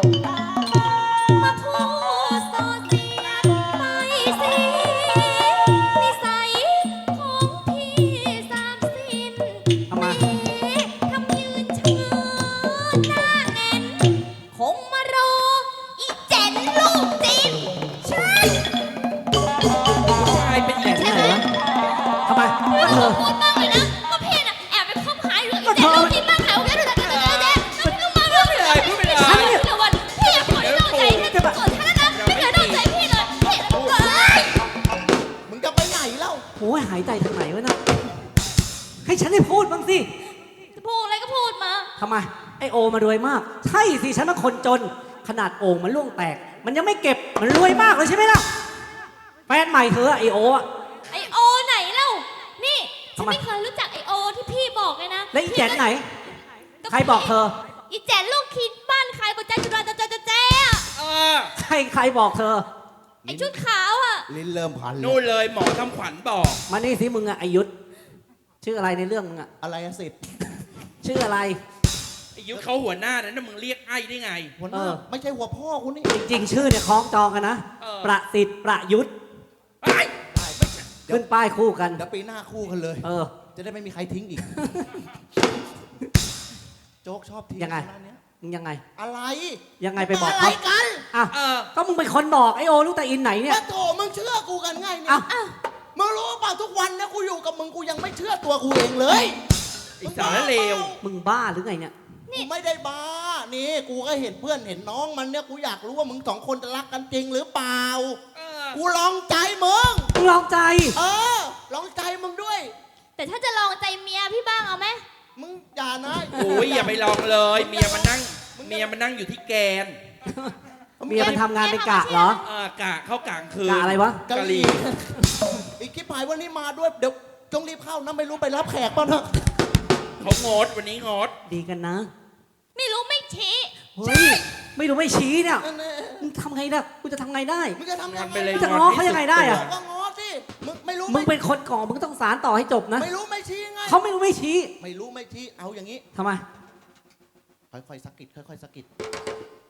ม มาทำไมไอโอมารวยมาก ใช่สิฉันเป็นคนจน ขนาดโอ่งมันล่วงแตก มันยังไม่เก็บมันรวยมากเลยใช่ไหมล่ะแฟนใหม่เธอไอโออะ ไอโอไหนเล่า นี่ฉันทำไม ไม่เคยรู้จักไอโอที่พี่บอกเลยนะแล้วอีแจนไหนใครบอกเธอ อีแจนลูกคิดบ้านใครบอกใจจุฬาจะจะจะแจ้อะเออใครใครบอกเธอ ไอชุดขาวอะ ลิ้นเริ่มพันเลนู่นยเลยหมอทำขวัญบอก มานี่สิมึงอะอายุธชื่ออะไรในเรื่องมึงอะอะไรอะสิทธิ์ชื่ออะไร อายุเขาหัวหน้านั้นนะมึงเรียกไอ้ได้ไง หัวหเอน้าอไม่ใช่หัวพ่อคุณนี่ จริง ๆ ชื่อเนี่ยคล้องจองกันนะ เออ ประสิทธิ์ประยุทธ์ไอ้ยได้ไม่ใช่เดี๋ยว ขึ้นป้ายคู่กัน เดี๋ยวปีหน้าคู่กันเลย เออ จะได้ไม่มีใครทิ้งอีก โจ๊กชอบทิ้งยังไงคณะเนี้ยมึงยังไง อะไรยังไงไปบอกอะไรเขากันอะเออ ก็มึงเป็นคนบอกไอโอลูกตาอินไหนเนี่ยว่าโถมึงเชื่อกูกันไงเนี่เอ้ายมึงรู้เปล่าทุกวันเนี่ยกูอยู่กับมึงกูยังไม่เชื่อตัวกูเองเลยไอ้สารเลว มึงบ้าหรือไงเนี่ย กูไม่ได้บ้า นี่กูก็เห็นเพื่อนเห็นน้องมันเนี่ยกูอยากรู้ว่ามึงสองคนจะรักกันจริงหรือเปล่า เออกูลองใจมึง มึงลองใจ เออ ลองใจมึงด้วย แต่ถ้าจะลองใจเมียพี่บ้างเอาไหมมึงอย่านะโอ้ยอย่าไปลองเลย เมียมันนั่งเมียมันนั่งอยู่ที่แกนเมียมันทำงานเป็นกะเหรอ เออกะเข้ากลางคืนกะอะไรวะ กะหรี่อีกคลิปหายวันนี้มาด้วยเดี๋ยวจงรีบเข้านะไม่รู้ไปรับแขกเปล่านะเขางดวันนี้งด ดีกันนะ ไม่รู้ไม่ชี้เฮ้ยไม่รู้ไม่ชี้เนี่ยนั่นแน่มึงทำไงได้กูจะทำไงได้ มึงจะทำยังงอนไงไปเลยจะง้อเขายังไงได้อะ ก็ง้อสิมึงไม่รู้มึงเป็นคนก่อมึงต้องสารต่อให้จบนะไม่รู้ไม่ชี้ไงเขาไม่รู้ไม่ชี้ไม่รู้ไม่ชี้เอาอย่างนี้ ทำไม ค่อยๆสะกิดค่อยๆสะกิด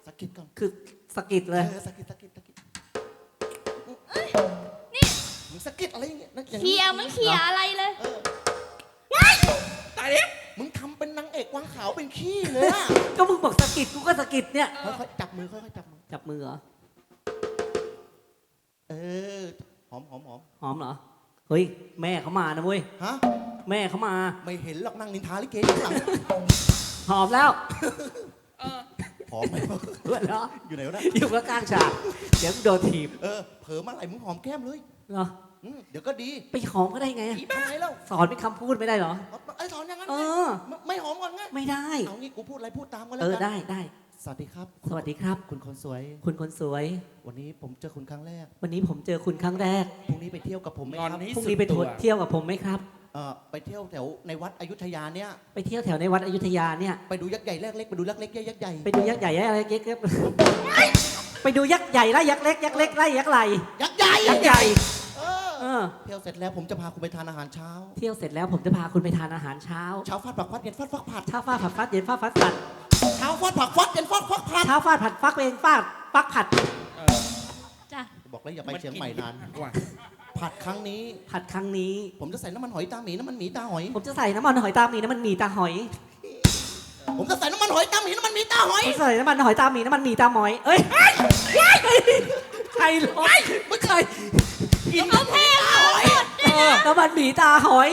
สะกิดก่อนคือสะกิดเลยเออสะกิดสะกิดสะกิดนี่มึงสะกิดอะไรอย่างเงี้ยนะอย่างเคลีนี้ยร์มันเคลียร์อะไรเลยเออตายแล้ว มึงทำเป็นนางเอกวางขาวเป็นขี้เลยอะก็มึงบอกสะกิดกูก็สะกิดเนี่ย ค่อยๆจับมือค่อยๆจับมือ จับมือเหรอ เออ หอมหอมหอมหอมเหรอ เฮ้ย แม่เขามานะเว้ย ฮะ แม่เขามา ไม่เห็นหรอกนั่งนินทาลิเกอยู่ข้างหลัง หอมแล้วเออหอมไหมเพื่อนเหรออยู่ไหนวะเนะอยู่ข้างๆฉากเดี๋ยวกูโดนถีบเออ เผลอเมื่อไหร่มึงหอมแก้มเลย เหรอ อืมเดี๋ยวก็ดีไปหอมก็ได้ไงอะอีบ้าไงแล้วสอนเป็นคำพูดไม่ได้เหรอไอ้สอนอย่างนั้นเอไงอ ไม่ไม่หอมก่อนไงไม่ได้ เอางี้กูพูดอะไรพูดตามกันแล้เอวอกันได้ได้ สวัสดีครับสวัสดีครับ คุณคนสวย คุณคนสวย วันนี้ผมเจอคุณครั้งแรกวันนี้ผมเจอคุณครั้งแรกพรุ่งนี้ไปเที่ยวกับผมไหมงอนครับนี้ พรุ่งสุดนี้ไปตัวเที่ยวกับผมไหมครับ เออไปเที่ยวแถวในวัดอยุธยาเนี่ย ไปเที่ยวแถวในวัดอยุธยาเนี่ย ไปดูยักษ์ใหญ่แรกเล็กไปดูยักษ์เล็กยักษ์ใหญ่ไปดูยักษ์ใหญ่อะไรเก๊กๆไปดูยักษ์ใหญ่ไล่ยักษ์เล็กยักษ์เล็กไล่ยักษ์ไหลยักษ์ใหญ่ยักษ์ใหญ่ เออ เออ เที่ยวเสร็จแล้วผมจะพาคุณไปทานอาหารเช้า เที่ยวเสร็จแล้วผมจะพาคุณไปทานอาหารเช้า เช้าฟาดผักฟัดเย็นฟาดฟักผัด เช้าฟาดผัดฟัดเย็นฟาดฟัดผัดเช้าฟาดผักฟัดเย็นฟาดฟักผัด เช้าฟาดผัดฟักเองฟาดฟักผัดเออจ้ะบอกแล้วอย่าไปเชียงใหม่นานกว่าผัดครั้งนี้ ผัดครั้งนี้ ผมจะใส่น้ำมันหอยตาหมีน้ำมันหมีตาหอย ผมจะใส่น้ำมันหอยตาหมีน้ำมันหมีตาหอยผมจะใส่น้ำมันหอยตาหมีน้ำมันหมีตาหอย ผมใส่น้ำมันหอยตาหมีน้ำมันหมีตาหมอย เอ้ยใครหรอไม่ใคร กินเขาแพ้เขาสดเออน้ำมันหมีตาหอย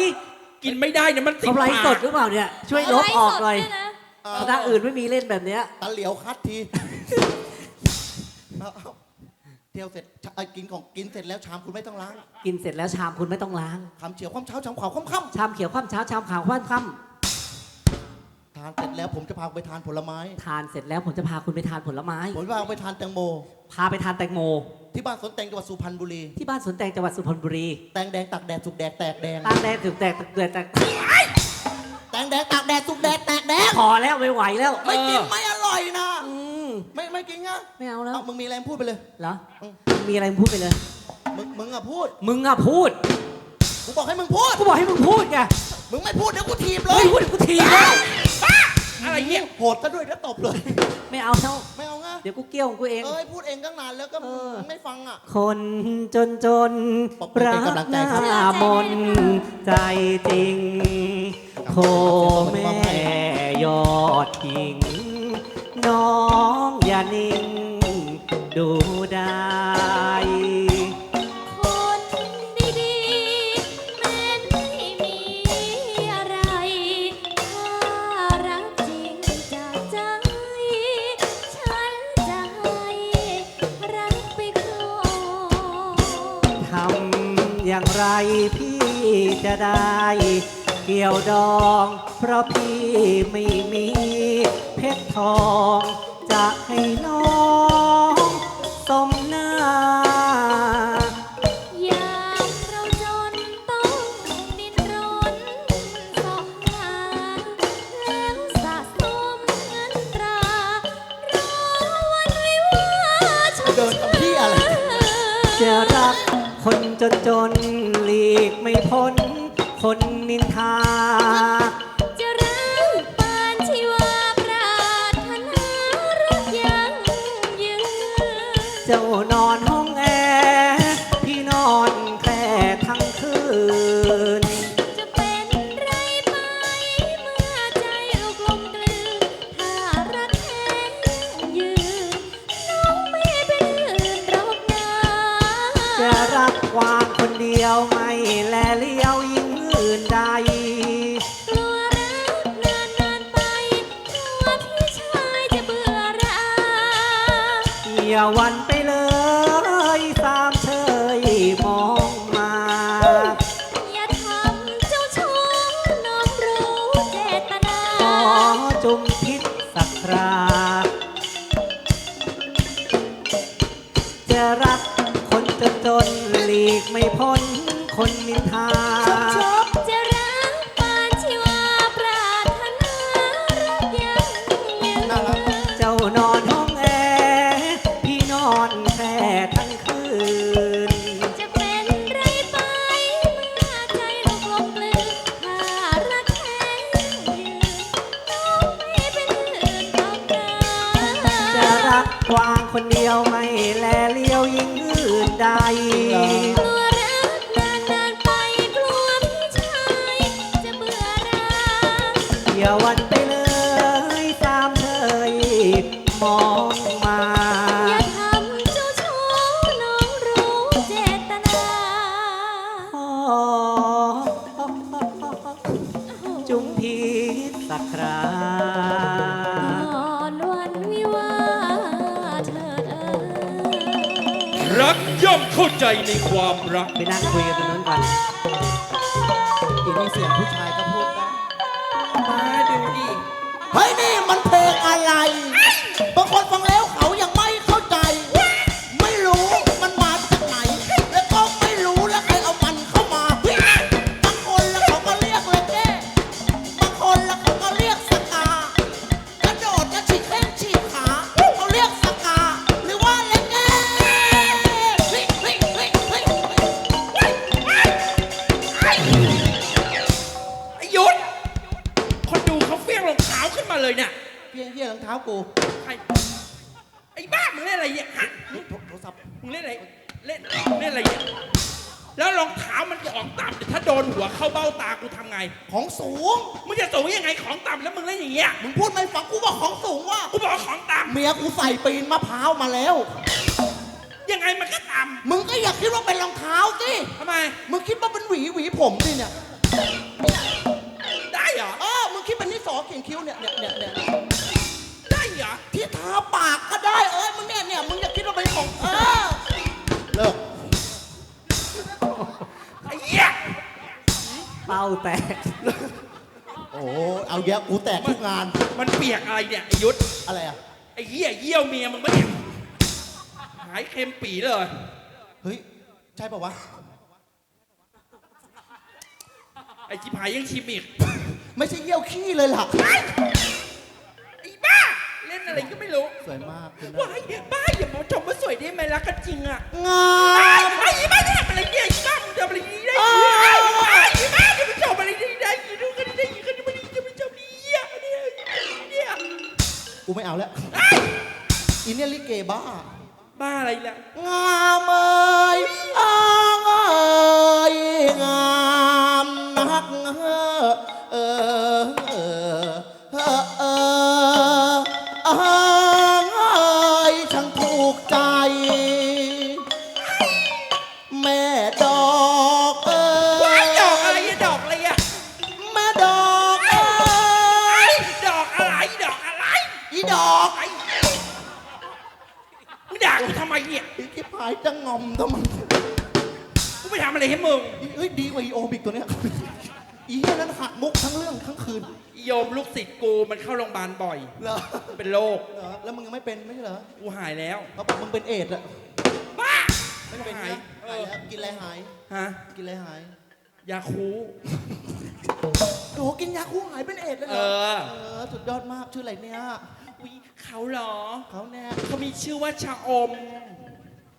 กินไม่ได้เนี่ยมันติดเขาไลฟ์ปากสดหรือเปล่าเนี่ย ช่วยลบออกหน่อยไลฟ์สดด้วนะเอคณะอื่นไม่มีเล่นแบบเนี้ย ตาเหลียวคัดทีเอาเอาเที่ยวเสร็จเอ่อกินของกินเสร็จแล้วชามคุณไม่ต้องล้างกินเสร็จแล้วชามคุณไม่ต้องล้าง คำเฉียวความเช้าชามขาวความค่ชามเขียวคว่ำเช้าชามขาวคว่ำค่ำทานเสร็จแล้วผมจะพาไปทานผลไม้ำทานเสร็จแล้วผมจะพาคุณไปทานผลไม้ ผมจะพาไปทานแตงโม พาไปทานแตงโม ที่บ้านสวนแตงจังหวัดสุพรรณบุรี ที่บ้านสวนแตงจังหวัดสุพรรณบุรีแตงแดงตากแดดสุกแดดแตกแดง ตาแดงถึงแตกตึกเดือดแตกแตงแดงตากแดดสุกแดดแตกแดง พอแล้วไม่ไหวแล้วไม่กินไม่อร่อยนะ อืมไม่ไม่กินอะไม่เอาแล้วเอามึงมีอะไรพูดไปเลย เหรออืมมีอะไรมึงพูดไปเลย มึงมึงอะพูด มึงอะพูดกูบอกให้มึงพูด กูบอกให้มึงพูดไงมึงไม่พูดเดี๋ยวกูถีบเลเฮ้ยย พูดกูทีเลย อะไรเนี่ยโหดซะด้วยแล้วตบเลย ไม่เอาแล้วไม่เอาไงเดี๋ยวกูเกี้ยวของกูเอง เอ้ยพูดเองตั้งนานแล้วก็เออไม่ฟังอะ คนจนจนปรบมือรัเป็นกกำลังหใจน้าครับมนใจจริงโคแม่ยอดหญิง น้องอย่านิ่ง ดูได้ ไรพี่จะได้ เกี่ยวดอง เพราะพี่ไม่มี เพชรทอง จะให้น้อง สมหน้า จนจนหลีกไม่พ้นคนนินทา เดียวไม่แลเลี้ยวยิ่งอื่นใด กลัวรักนานนานๆไปกลัวพี่ชายจะเบื่อราอย่าหวัน รักวางคนเดียวไม่แลเลี้ยวยิ่งอื่นใด ใจในความรัก ไปนั่งคุยกัน ใส่ปีนมะพร้าวมาแล้วำยังไงมันก็ต่มึงก็อย่าคิดว่าเป็นรองเท้าสิำทำไม มึงคิดว่าเป็นหวีหวีผมสิเนี่ยได้เหรอ เออมึงคิดเป็นนี่สอเขียนคิ้วเนี่ยเนี่ยเนี่ยเนี่ยได้เหรอ ที่ทาปากก็ได้เอ้ยมึงเนี่ยเนี่ยมึงอย่าคิดว่าเป็นของเออเลิกไอ้เหี้ยเป้าแตกโอ้เอาแยะกูแตกทุกงาน มันเปียกอะไรเนี่ยไอ้ยุทธอะไรอะไอ้เหี้ยเยี่ยวเมียมึงปะเนี่ยหายเค็มปีเลย เฮ้ย ใช่ป่าวะ ไอ้จิบหายยังชิมอีก ไม่ใช่เยี่ยวขี้เลยล่ะ ไอ้บ้า เล่นอะไรก็ไม่รู้สวยมากคุณว้ายบ้าอย่ามาชมว่าสวยได้ไหมรักกันจริงอะงาไอ้มไอ้บ้าเนี่ยอะไรเนี่ยไอ้บ้ามึงทำอะไรนี่ได้ยังไงไอ้บ้าจะมาชมอะไรนี่ได้ยินดู ไม่เอาแล้วอินเนี่ยลิเกบ้า บ้าอะไรล่ะงามเอ่ยอ้างเอ่ยงามนักเออายจะงอมทำไมกูไปทำอะไรให้มึงเฮ้ยดีกว่าอีโอบิกตัวเนี้ยอีเหี้ยนั้นหักมุกทั้งเรื่องทั้งคืนอีโยมลูกศิษย์กูมันเข้าโรงพยาบาลบ่อย เหรอเป็นโรคเหรอแล้วมึงยังไม่เป็นไม่ใช่เหรอกูหายแล้วเขาบอกมึงเป็นเอดส์อะบ้าไม่เป็นหายนะเอหายอแล้วกินอะไรหาย ฮะกินอะไรหายยาคูโอ้โหกินยาคู่หายเป็นเอดส์เลยเหรเอออเออสุดยอดมากชื่ออะไรเนี่ย อุ๊ยเขาเหรอเขาแน่เขามีชื่อว่าชาอม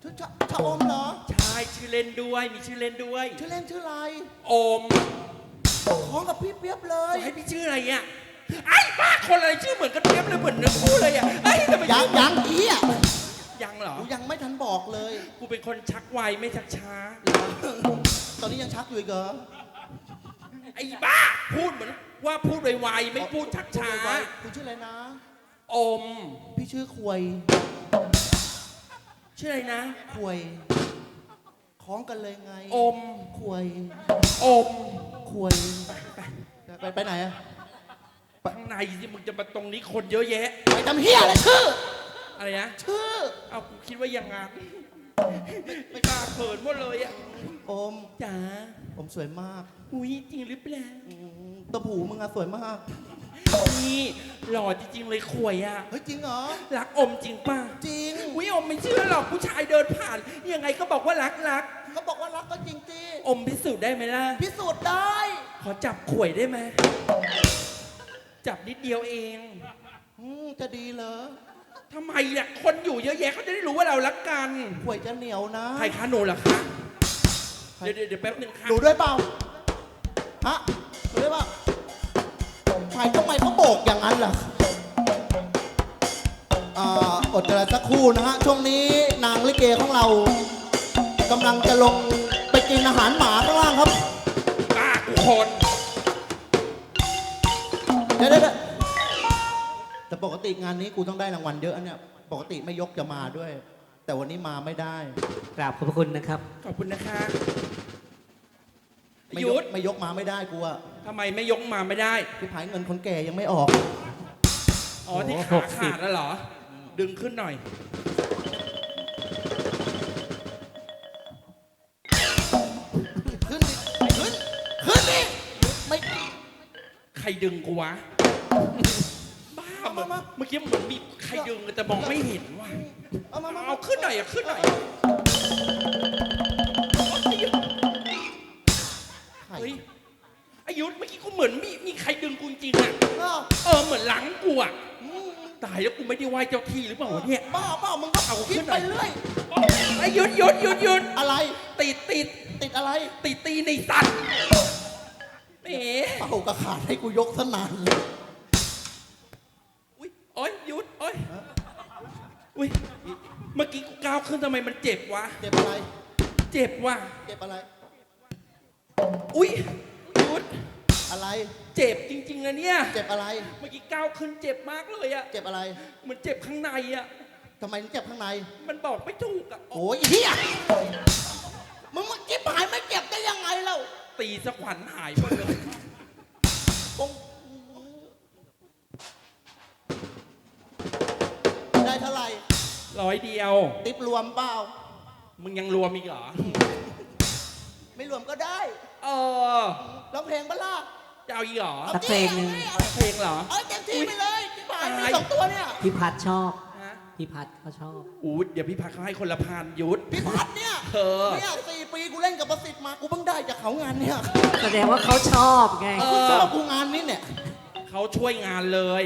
ชื่อชะชะอมเหรอ ใช่ชื่อเล่นด้วยมีชื่อเล่นด้วย ชื่อเล่นชื่ออะไรอมท้องกับพี่เปียบเลยจะให้พี่ชื่ออะไรอะไอ้บ้าคนอะไรชื่อเหมือนกันเทียบเลยเหมือนเนื้อคู่เลยอะไอ้ยทำไมยังชื่อยังอีอะยังเหรอกูยังไม่ทันบอกเลย กูเป็นคนชักไวไม่ชักช้า ตอนนี้ยังชักอยู่อีกเหรอไอ้บ้าพูดเหมือนว่าพูดไวๆไม่พูดชักช้า คุณชื่ออะไรนะ อม พี่ชื่อควย ชื่ออะไรนะ ควยคล้องกันเลยไงอม ควยอมควยไปไปไหนอะข้างในที่มึงจะมาตรงนี้คนเยอะแยะ ไปทำเฮียอะไรชื่อ อะไรนะ ชื่อ เอากูคิดว่าอย่างงั้นไม่กล้าเขินหมดเลยอะโอมจ๋า ผมสวยมาก อุ้ยจริงหรือเปล่าอืมตะผูมึงอะสวยมาก นี่หล่อจริงๆเลยขวยอะ เฮ้ยจริงเหรอ รักอมจริงป่ะจริงอุ้ยอมไม่เชื่อหรอกผู้ชายเดินผ่าน ยังไงก็บอกว่ารักรักเขาบอกว่ารักก็จริงจีอมพิสูจน์ได้ไหมล่ะ พิสูจน์ได้ ขอจับขวยได้ไหม จับนิดเดียวเอง อืมจะดีเหรอทำไมอะคนอยู่เยอะแยะเขาจะได้รู้ว่าเรารักกันควยจะเหนียวนะ ใครคะหนูเหรอคะ เดี๋ยวเดี๋ยวเดี๋ยวแป๊บหนึงค่ะ ดูด้วยเปล่า ฮะ ดูด้วยเปล่า ใครทำไมเขาโบกอย่างนั้นล่ะอ่าอดใจรอสักครู่นะฮะ ช่วงนี้นางลิเกของเรากำลังจะลงไปกินอาหารหมาข้างล่างครับบ้ากูคนเดี๋ยวเดี๋ยวเดี๋ยวแต่ปกติงานนี้กูต้องได้รางวัลเยอะเนี่ย ปกติไม่ยกจะมาด้วย แต่วันนี้มาไม่ได้ กราบขอบพระคุณนะครับ ขอบคุณนะคะไม่หยยุกด ไม่ยกมาไม่ได้กูอะ ทำไมไม่ยกมาไม่ได้พี่ผายเงินคนแก่ยังไม่ออก อ๋อที่โอ้ขาหกสิบขาดแล้วเหรอ ดึงขึ้นหน่อย ขึ้นดิขึ้น ขึ้นดิไม่ใครดึงกูวะ บ้าเหมือนมามาเมื่อกี้เหมือนมีใครดึงแต่มองไม่เห็นว่ะเอามามาเอาขึ้นหน่อยอะขึ้นหน่อย ใครดึงกูจริงๆอะอ้าวเออเหมือนหลังกูอะอืมตายแล้วกูไม่ได้ไหว้เจ้าที่หรือเปล่าวะเนี่ย บ้าเปล่ามึงก็เอาคิขึ้ดนหน่ไปอย เรื่อยอายุธหยุดหยุดหยุดอะไร ติดติดติดอะไรติดตีในสัตว์แหมเป่ากระขาดให้กูยกสนานเลยอุ้ยโอ้ยหยุดโอ้ยอุ้ยเมื่อกี้กูก้าวขึ้นทำไมมันเจ็บวะเจ็บอะไร เจ็บว่ะเจ็บอะไร อุ้ยหยุด อะไร เจ็บจริงๆนะเนี่ย เจ็บอะไร เมื่อกี้ก้าวขึ้นเจ็บมากเลยอะเจ็บอะไรเหมันเจ็บข้างในอะทำไมถึงเจ็บข้างใน มันบอกไม่ถูกอะโอ้ยเฮียมึงเมื่อกี้ผายไม่เจ็บได้ยังไงเล่าตีสะขวัญหายหมดเลยคงได้เท่าไหร่ร้อยเดียว ติปรวมเปล่า มึงยังรวมอีกเหรอ ไม่รวมก็ได้ เออ ร้องเพลงบ้าล่ะ จะเอาอีกเหรอสักเพลงหนึ่งเอาเพลงเหรอ เอาเต็มที่ไปเลยที่ผ่านมีตายสองตัวเนี่ย พี่พัดชอบ ฮะ พี่พัดเขาชอบ อูดเดี๋ยวพี่พักเขาให้คนละพันยุทธ พี่พัดเนี่ยเออ เนี่ยสี่ปีกูเล่นกับประสิทธิ์มา กูเพิ่งได้จากเขางานเนี่ยแสดงว่าเขาชอบไง เอกูอชอบกูงานนี้เนี่ย เขาช่วยงานเลย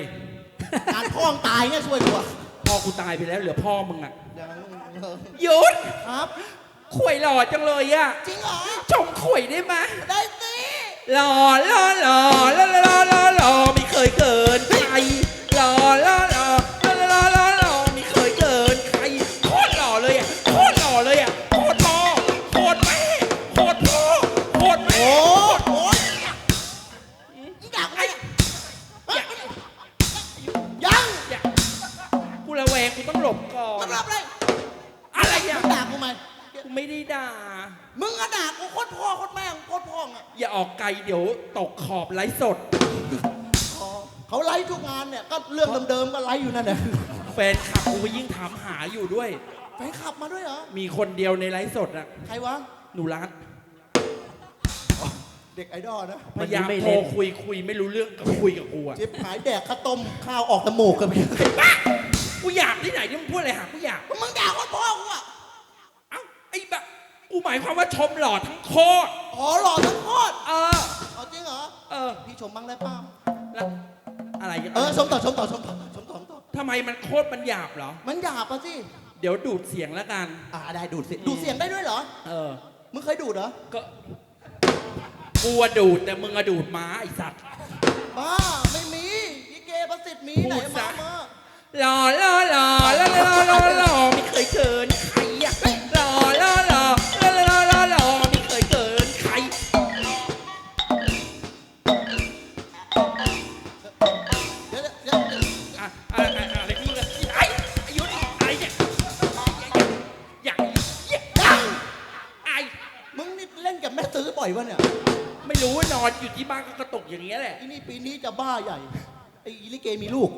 งานพ่องตายเนี่ยช่วยกูอะพ่อกูตายไปแล้วเหลือพ่อมึงอะยังเออยุทธครับ ข่วยหล่อจังเลยอะจริงเหรอ ชมข่วยได้ไหมได้สิ หล่อหล่อหล่อหล่อหล่อหล่อหล่อไม่เคยเกินใครหล่อหล่อหล่อหล่อ นั่นแหละแฟนคลับกูก็ยิ่งถามหาอยู่ด้วย แฟนขับมาด้วยเหรอ มีคนเดียวในไลฟ์สดอะใครวะ หนูรัตเด็กไอดอลนะพยายามโทรคุยคุยไม่รู้เรื่องก็คุยกับกูอะจิ๊บหายแดกข้าวต้มข้าวออกตะมูกกันไปกูอยากที่ไหนที่มึงพูดอะไรหากูอยาก มึงด่าโคตรพ่อกูอะเอ้าไอ้แบบกูหมายความว่าชมหล่อทั้งโคตรอ๋อหล่อทั้งโคตรเออ เอาจริงเหรอ เออ พี่ชมบ้างได้เปล่าแล้วอะไรกันเออชมต่อชมต่อชมต่อชมต่อชมต่อทำไมมันโคตรมันหยาบเหรอ มันหยาบปะสิเดี๋ยวดูดเสียงแล้วกัน อ่าได้ดูดเสียงดูดเสียงได้ด้วยเหรอ เออ มึงเคยดูดเหรอ ก็กูอะดูดแต่มึงอะดูดม้าไอสัตว์บ้าไม่มีพี่เกประสิทธิ์มีพูไหนดมาซะมาหล่อหล่อหล่อหล่อหล่อหล่อหล่อไม่เคยเกิน เกมีลูก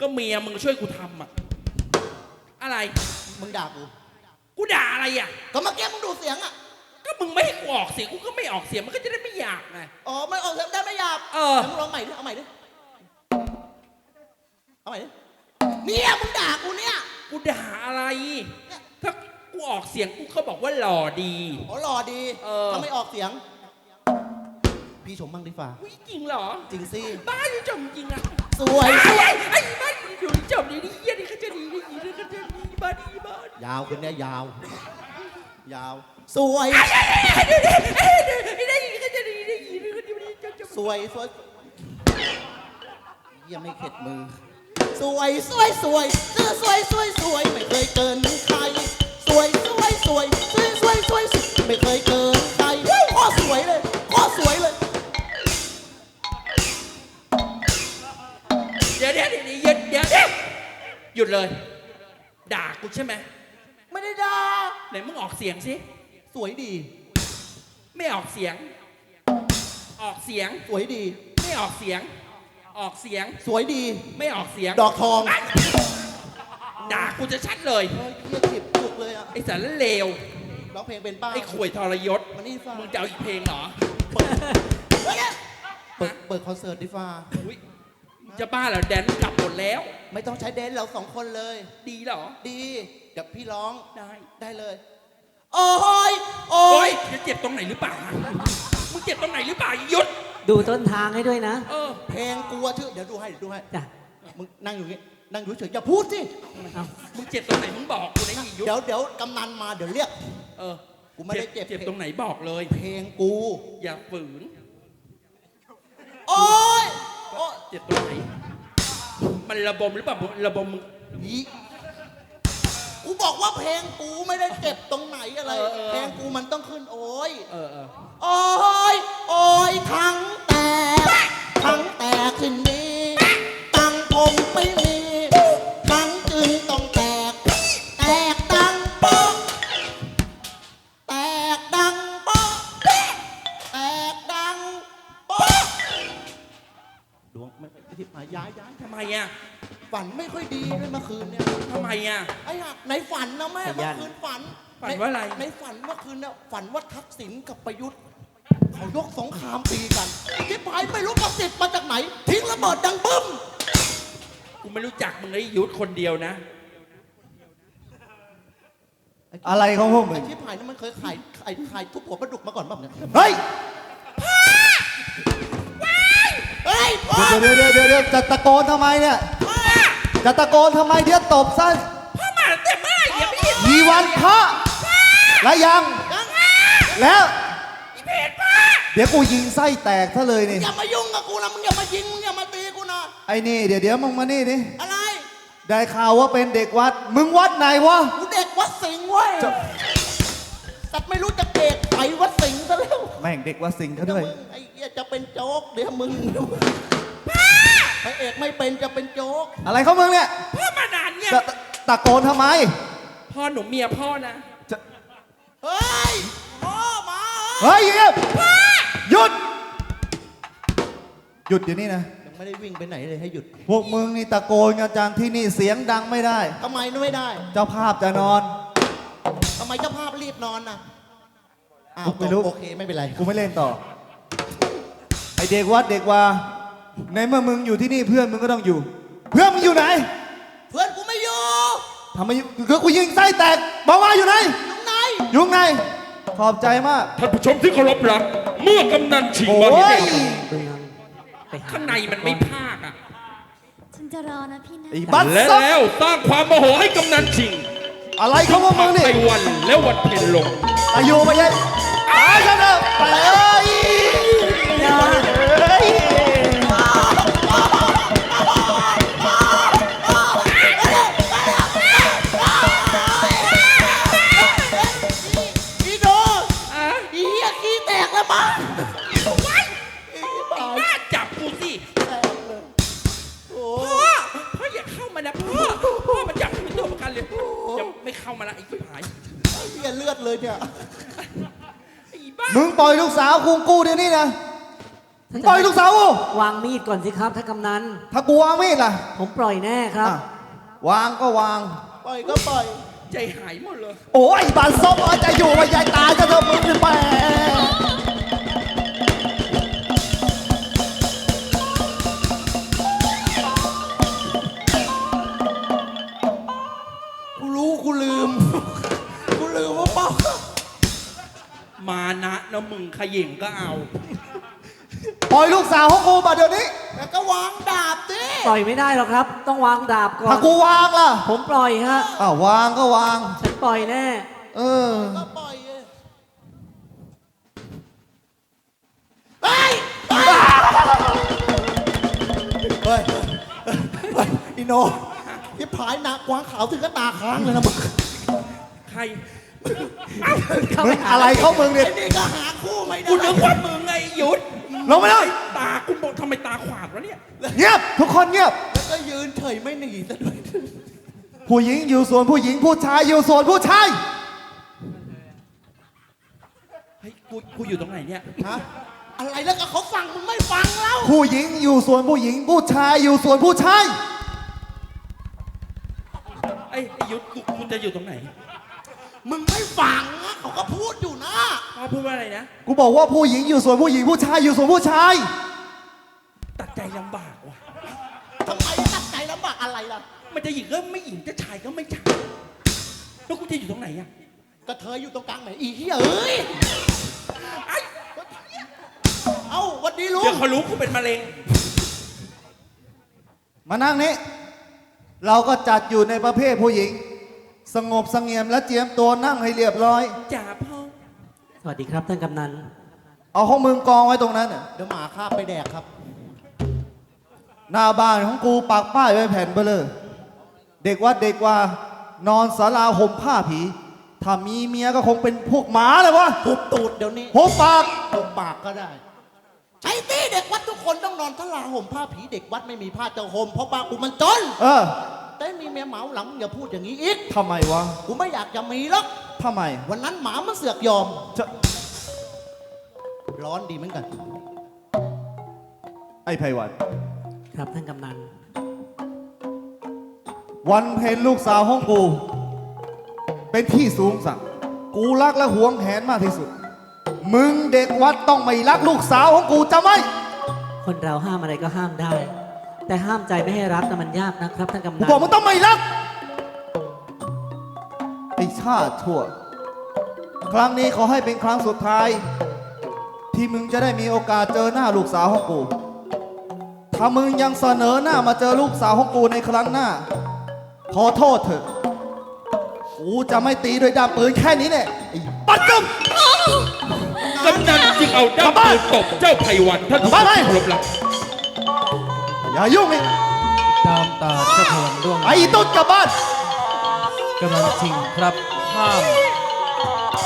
ก็เมียมึงช่วยกูทำอะอะไร มึงด่ากู กูด่าอะไรอะ ก็เมื่อกี้มึงดูดเสียงอะ ก็มึงไม่ให้กูออกเสียงกูก็ไม่ออกเสียงมันก็จะได้ไม่อยากไง อ๋อไม่ออกเสียงได้ไม่หยาบเออ ดี๋ยวมึงลองใหม่ดิ เอาใหม่ดิ เอาใหม่ดิ เนี่ยมึงด่ากูเนี่ย กูด่าอะไร ถ้ากูออกเสียงกูก็บอกว่าหล่อดี อ๋อหล่อดีเออ ถ้าไม่ออกเสียง พี่ชมบ้างดิฟ้าอุ้ยจริงเหรอ จริงสิบ้าอยู่จมจริงอะสวย ไอ้ไอ้ไอ้บ้าอยู่จมดีนี่เยี่ยนี่เขาจะดีนี่ยี่นี่เขาจะดีบ้าดีบ้า ยาวขึ้นเนี่ยยาว ยาว สวยไอ้ไอ้ไอ้ดูดิไอ้ดูไอ้ได้ยินเขาจะดีนี่ยี่นี่เขาจะดีจมจมสวยสวยเยี่ยไม่เข็ดมือ สวยสวยสวยเสื้อสวยสวยสวยไม่เคยเกินใคร สวยสวยสวยสวยสวยสวยไม่เคยเกินใครโคตรสวยเลยโคตรสวยเลย ดี๋ยวเดี๋ยวเดี๋ยวเดี๋ยวเดี๋ยวเดี๋ยวหยุดเลย ด่ากูใช่ไหมไม่ได้ด่าไหนมึงออกเสียงสิสวยดี ไม่ออกเสียง ออกเสียง สวยดี ไม่ออกเสียง ออกเสียง สวยดี ไม่ออกเสียงดอกทองไอ้ด่ากูจะชัดเลยเฮ้ยเยี่ยจิบจุกเลยอะไอ้สารเลวร้องเพลงเป็นป้าไอ้ข่วยทรยศมานี่ฟ้ามึงจะเอาอีกเพลงเหรอเฮ้ยเปิดเปิดคอนเสิร์ตดิฟ้าอุ๊ยมึง จะบ้าเหรอแดนกลับหมดแล้ว ไม่ต้องใช้เดนเราสองคนเลย ดีเหรอ ดี เดี๋ยวพี่ร้องได้ได้เลย โอ้ยโอ้โอ๊ยยจะเจ็บตรงไหนหรือเปล่าฮะมึงเจ็บตรงไหนหรือเปล่าหยุดดูต้นทางให้ด้วยนะ เออ เพลงกลัวชื่อเดี๋ยวดูให้เดี๋ยวดูให้จ้ะ มึงนั่งอยู่นี่นั่งอยู่เฉยอย่าพูดสิเอามึงเจ็บตรงไหนมึงบอกกูนะอีหยุดเดี๋ยวเดี๋ยวกำนันมาเดี๋ยวเรียก เออกูไม่ได้เจ็บ เจ็บตรงไหนบอกเลย เพลงกู อย่าฝืน โอ้ยโอ้ยเจ็บตรงไหน มันระบมหรือเปล่าระบมมึงอีกูบอกว่าเพลงกูไม่ได้เจ็บตรงไหนอะไร เออเออ เพลงกูมันต้องขึ้นโอ้ย เออเออโอ้ย โอ้ยทั้งแตกทั้งแตกขึ้นนี้ตังผมไม่มี อะฝันไม่ค่อยดีเลยเมื่อคืนเนี่ย ทำไมอะ ไอ้ห่าในฝันนะแม่ขยัเมื่อน คืนฝันฝันว่าอะไร ในฝันเมื่อคืนเนี่ยฝันว่าทักษิณกับประยุทธ์เขายกสงครามตีกันที่พายไม่รู้ประสิทธิ์มาจากไหน ทิ้งระเบิดดังบึ้มกูไม่รู้จักมึงไอ้ยุทธคนเดียวนะ อะไรของพวกมึไอ้งที่พายนั้นมันเคยขายขายขายทุบหัวปลาดุกมาก่อนแบบเนี้ยเฮ้ย เฮ้ยพ่อเดี๋ยวเดี๋ยวเดี๋ยวเดี๋ยวจะตะโกนทำไมเนี่ยจะตะโกนทำไมเดี๋ยวตบซะพ่อมาแต่เมื่อไหร่เนี่ยพี่มีวันพระและยัง ยังแล้ว อีเพจป้าเดี๋ยวกูยิงไส้แตกซะเลยนี่ อย่ามายุ่งกับกูนะมึงอย่ามายิงมึงอย่ามาตีกูนะไอ้นี่เดี๋ยวเดี๋ยวมึงมานี่ดิอะไรได้ข่าวว่าเป็นเด็กวัด มึงวัดไหนวะ กูเด็กวัดสิงห์เว้ยจะ แต่ไม่รู้จะเด็กไปวัดสิงห์ซะแล้วแม่งเด็กวัดสิงห์เขาเดี๋ยวด้วย มึงไอ้ เหี้ยจะเป็นโจ๊กเดี๋ยวมึงอพระเอกไม่เป็นจะเป็นโจ๊ก อะไรเขามึงเนี่ยพ่อมานานเนี่ย จะตะตะโกนทำไม พ่อหนูเมียพ่อนะจะเฮ้ยพ่อมาเฮ้ยเงียบหยุดหยุดเดี๋ยวนี้นะ ยังไม่ได้วิ่งไปไหนเลยให้หยุดพวกมึงนี่ตะโกนกันจังที่นี่เสียงดังไม่ได้ ทำไมไม่ได้เจ้าภาพจะนอน ทำไมเจ้าภาพรีบนอนนะอ้าวไม่รู้ โอเคไม่เป็นไร กูไม่เล่นต่อไอ เด็กวัดเด็กว่าในเมื่อมึงอยู่ที่นี่เพื่อนมึงก็ต้องอยู่ เพื่อนมึงอยู่ไหนเพื่อนกูไม่อยู่ทำไมคือกูยิงไส้แตกบอกว่าอยู่ไหน ตรงไหนอยู่ไงขอบใจมาก ท่านผู้ชมที่เคารพรัก เมื่อกำนันชิงโอ้มาเห็ยนเบืองไปหข้างในมันไม่พากอะ ฉันจะรอนะพี่นะ ไอ้บัตรและซบแล้วสร้างความโมโหให้กำนันชิงอะไรเขาว่ามึงนี่ไต้วันและวันเพ็ญลง อายุไปยัยตายกันเถอะไปเอ้ย อีโดอะอีเหี้ยขี้แตกแล้วมั้งบ้าจับกูสิพ่อพ่ออย่าเข้ามานะพ่อพ่อมันจับกูเป็นตัวประกันเลยอย่าไม่เข้ามาละไอ้ชิบหายเหี้ยเลือดเลยเนี่ย ไอ้บ้ามึงปล่อยลูกสาวกูกูเดี๋ยวนี้นะ มึงปล่อยลูกสาวกูวางมีดก่อนสิครับท่านกำนัน ถ้ากูวางมีดล่ะผมปล่อยแน่ครับ อะวางก็วาง ปล่อยก็ปล่อย ใจหายหมดเลย โอ้ยบานซบเอาจะอยู่ว่ายายตายจะเถอะมึงนี่แหมกูรู้กูลืม กูลืมว่าเปล่ามานะนะมึงขย่งก็เอา ปล่อยลูกสาวของกูมาเดี๋ยวนี้ แล้วก็วางดาบสิปล่อยไม่ได้หรอกครับ ต้องวางดาบก่อถ้านกูวางล่ะผมปล่อยฮะ อ้าววางก็วาง ฉันปล่อยแน่ เออ ก็ปล่อยเลยเฮ้ยเฮ้ยเฮ้ยเฮ้ยอีโนที่ผายหนากวางขาวถึงก็ตาค้างเลยนะมึงใครมึงอะไรเขามึงเนี่ยไอ้นี่ก็หาคู่ไม่ได้กูนึกว่ามึงไงหยุด ลงไปเลย ตากูบอกทำไมตาขวางวะเนี่ย เงียบ ทุกคนเงียบ แล้วก็ยืนเฉยไม่หนีซะด้วยผู้หญิงอยู่ส่วนผู้หญิงผู้ชายอยู่ส่วนผู้ชายเฮ้ยกูกูอยู่ตรงไหนเนี่ย ฮะอะไรแล้วก็เขาฟังมึงไม่ฟังแล้วผู้หญิงอยู่ส่วนผู้หญิง ผู้ชายอยู่ส่วนผู้ชาย ไอ้ไอ้ยุทธกูกูจะอยู่ตรงไหน มึงไม่ฟังอะเขาก็พูดอยู่นะ พ่อพูดว่าอะไรนะ กูบอกว่าผู้หญิงอยู่ส่วนผู้หญิงผู้ชายอยู่ส่วนผู้ชาย ตัดใจลำบากว่ะ ทำไมตัดใจลำบากอะไรล่ะ มันจะหญิงก็ไม่หญิงจะชายก็ไม่ชายแล้วกูจะอยู่ตรงไหนอะก็เธออยู่ตรงกลางไหนอีเหี้ยเอ้ยไอ้เอ้าวันนี้ลุเดี๋ยงวเขารู้กูเป็นมะเร็ง มานั่งนี้ เราก็จัดอยู่ในประเภทผู้หญิง สงบเสงี่ยมและเจียมตัวนั่งให้เรียบร้อย จ่าพ่อ สวัสดีครับท่านกำนัน เอาของมึงกองไว้ตรงนั้นน่ะเดี๋ยวหมาคาบไปแดกครับ หน้าบ้านของกูปักป้ายไว้แผ่นเบลอเด็กวัดเด็กว่านอนศาลาห่มผ้าผี ถ้ามีเมียก็คงเป็นพวกหมาเลยวะหุบตูดเดี๋ยวนี้หุบปากหุบปากก็ได้ ใช่สิเด็กวัดทุกคนต้องนอนทลาห่มผ้าผีเด็กวัดไม่มีผ้าจะห่มเพราะบ้านกูมันจน เออ แต่มีเมียเหมาหลังอย่าพูดอย่างนี้อีกทำไมวะกูไม่อยากจะมีหรอกทำไม วันนั้นหมามันเสือกยอม จะร้อนดีเหมือนกัน ไอ้ไพวัน ครับท่านกำนัน วันเพ็ญลูกสาวของกู เป็นที่สูงสักดิ์กูรักและหวงแหนมากที่สุด มึงเด็กวัดต้องไม่รักลูกสาวของกูจะไหมคนเราห้ามอะไรก็ห้ามได้ แต่ห้ามใจไม่ให้รักนะมันยากนะครับท่านกำกูนันบอกมึงต้องไม่รักไอ้ชาติชั่ว ครั้งนี้ขอให้เป็นครั้งสุดท้าย ที่มึงจะได้มีโอกาสเจอหน้าลูกสาวของกู ถ้ามึงยังเสนอหน้ามาเจอลูกสาวของกูในครั้งหน้า ขอโทษเถอะ กูจะไม่ตีด้วยดาบปืนแค่นี้เนี่ยไอ้ปัดจุ่มกำนันจึงเอาด้ามปืนตบเจ้าไพวันท่านผู้ชมที่เคารพรัก อย่ายุ่งอีกตามตาเจ้าพลังร่วงไอ้ตุ๊ดกลับบ้านกำลังชิงครับห้าม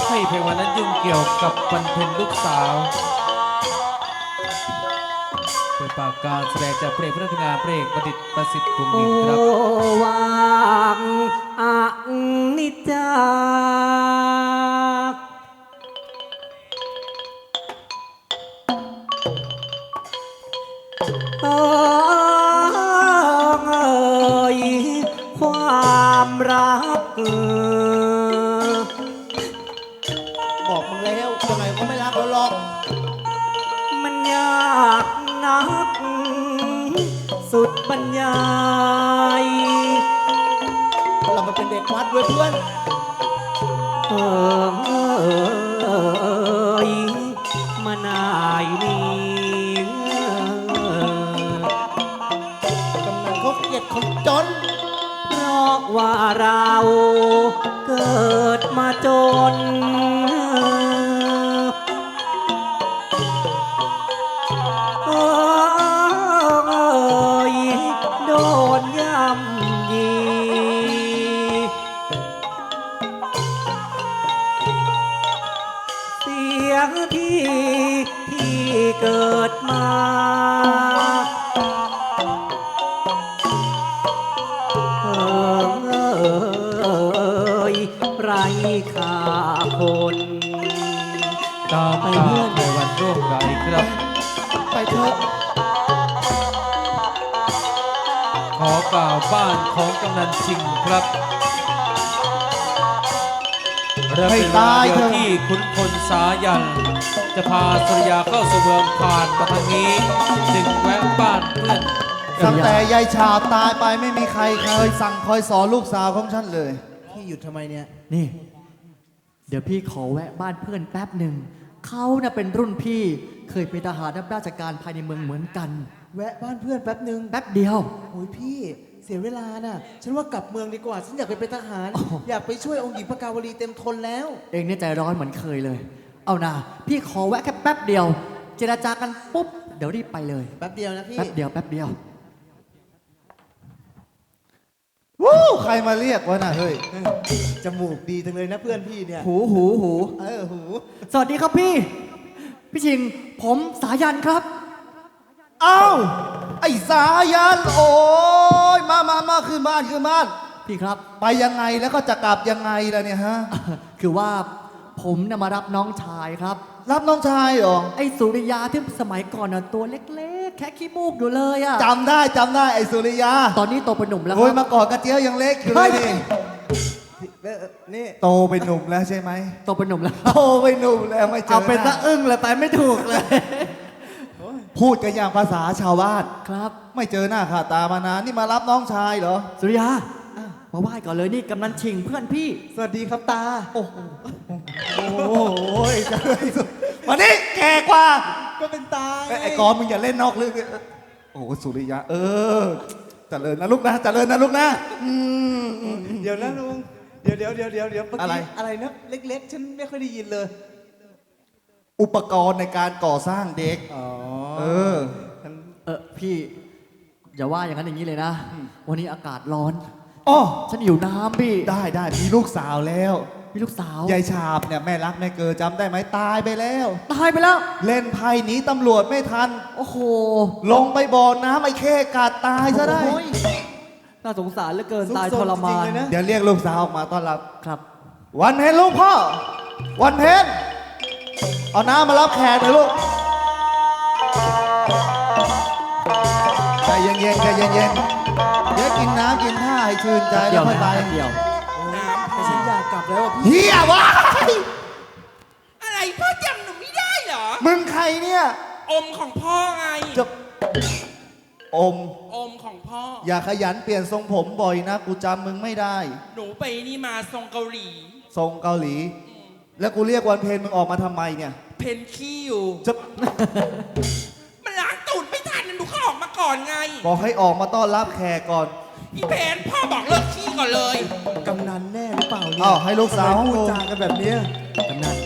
ให้เพวันนั้นยุ่งเกี่ยวกับวันเพ็ญลูกสาวเปิดปากการแสดงจากเพลงพระราชทานเพลงประดิษฐ์ประสิทธิ์กุมโอ้นินครับวางอันิ โขอกล่าวบ้านของกำนันชิงครับเริ่มให้เป็นเวลาตายเดียวเถอะที่ขุนพลสายัน จะพาสุริยาเข้าสู่เมืองผ่านมาทางนี้จึงแวะบ้านเพื่อนตั้งแต่ยายชาบตายไปไม่มีใครเคยสั่งคอยสอนลูกสาวของฉันเลย พี่หยุดทำไมเนี่ย นี่ เดี๋ยวพี่ขอแวะบ้านเพื่อนแป๊บหนึ่ง เขาน่ะเป็นรุ่นพี่เคยเป็นทหารรับราชการภายในเมืองเหมือนกัน แวะบ้านเพื่อนแป๊บหนึ่งแป๊บเดียว โอ้ยพี่เสียเวลาน่ะ ฉันว่ากลับเมืองดีกว่า ฉันอยากไปเป็นทหารอ๋อออยากไปช่วยองค์หญิงพระกาวลีเต็มทนแล้ว เองเนี่ยใจร้อนเหมือนเคยเลย เอานะพี่ขอแวะแค่แป๊บเดียว เจรจากันปุ๊บ เดี๋ยวรีบไปเลย แป๊บเดียวนะพี่ แป๊บเดียวแป๊บเดียว วู้ใครมาเรียกวะน่ะเฮ้ย จมูกดีจังเลยนะเพื่อนพี่เนี่ย หูหูหู เออหู สวัสดีครับพี่ พี่ชิง ผมสายันครับเอ้าไอ้สายันโอ้ยมามามาขึ้นบ้านขึ้นบ้าน พี่ครับ ไปยังไงแล้วก็จะกลับยังไงล่ะเนี่ยฮะ คือว่าผมน่ะมารับน้องชายครับ รับน้องชายเหรอไอ้สุริยาที่สมัยก่อนน่ะตัวเล็กๆ แค่ขี้มูกอยู่เลยอะจำได้จำได้ไอ้สุริยาตอนนี้โตเป็นหนุ่มแล้วคโอ้ยรับ มาก่อนกระเจี๊ยวยังเล็กอยู่เลยนี่เออนี่โตเป็นหนุ่มแล้วใช่ไหมโตเป็นหนุ่มแล้ว โตเป็นหนุ่มแล้วไม่เจอเอาเป็นหตะอึ้งเลยไปไม่ถูกเลย พูดกันอย่างภาษาชาวบ้าน ครับ ไม่เจอหน้าค่าตามานานนี่มารับน้องชายเหรอ สุริยามาไหว้ก่อนเลยนี่กำนันชิงเพื่อนพี่ สวัสดีครับตา โอ้โหโอ้ยเจริญสุดมานี่แก่กว่า ก็เป็นตาไอ้ไอ้กอนมึงอย่าเล่นนอกเรื่องดิโอ้โหสุริยะ เออเจริญนะลูกนะเจริญนะลูกนะอืมอืมอืมเดี๋ยวนะลุง เดี๋ยวเดี๋ยวเดี๋ยวเดี๋ยวเดี๋ยวเมื่ออะไรกี้อะไรนะ เล็ก ๆ ฉันไม่ค่อยได้ยินเลย อุปกรณ์ในการก่อสร้างเด็ก อ๋อเออ เออพี่อย่าว่าอย่างนั้นอย่างนี้เลยนะ วันนี้อากาศร้อน อ๋อ ฉันหิวน้ำพี่ได้ได้มีลูกสาวแล้ว มีลูกสาวยายฉาบเนี่ยแม่รักแม่เกิดจำได้ไหมตายไปแล้ว ตายไปแล้ว เล่นไพ่หนีตำรวจไม่ทัน โอ้โหลงไปบ่อน้ำไอ้เข้กัดตายซะได้โอ้ยน่าสงสารเหลือเกินซุกตายซนทรมาจริงนๆเลยนะเดี๋ยวเรียกลูกสาวออกมาต้อนรับครับ วันเพ็ญลูกพ่อ วันเพ็ญ เอาน้ำมารับแขกหน่อยลูกใจเย็นๆใจเย็นๆเดี๋ยวกินน้ำกินท่าให้ชื่นใจเดี๋แล้ยววค่อยนะไปเดี๋ยวน้ำแต่ฉันอยากกลับแล้วอะพี่เฮียวะอะไรพ่อจำหนูไม่ได้เหรอ มึงใครเนี่ยอมของพ่อไง จะอม อมของพ่อ อย่าขยันเปลี่ยนทรงผมบ่อยนะ กูจำมึงไม่ได้ หนูไปนี่มาทรงเกาหลี ทรงเกาหลี แล้วกูเรียกวันเพลมึงออกมาทำไมเนี่ย เพนขี้อยู่ จะ มันล้างตูดไม่ทันนะหนูเขาออกมาก่อนไง บอกให้ออกมาต้อนรับแขกก่อนพี่เพนพ่อบอกเลิกขี้ก่อนเลย กำนันแน่หรือเปล่าเนี่ยอ้าวให้ลูกสาวทำไมของพูดกูจากันแบบเนี้ยกำนัน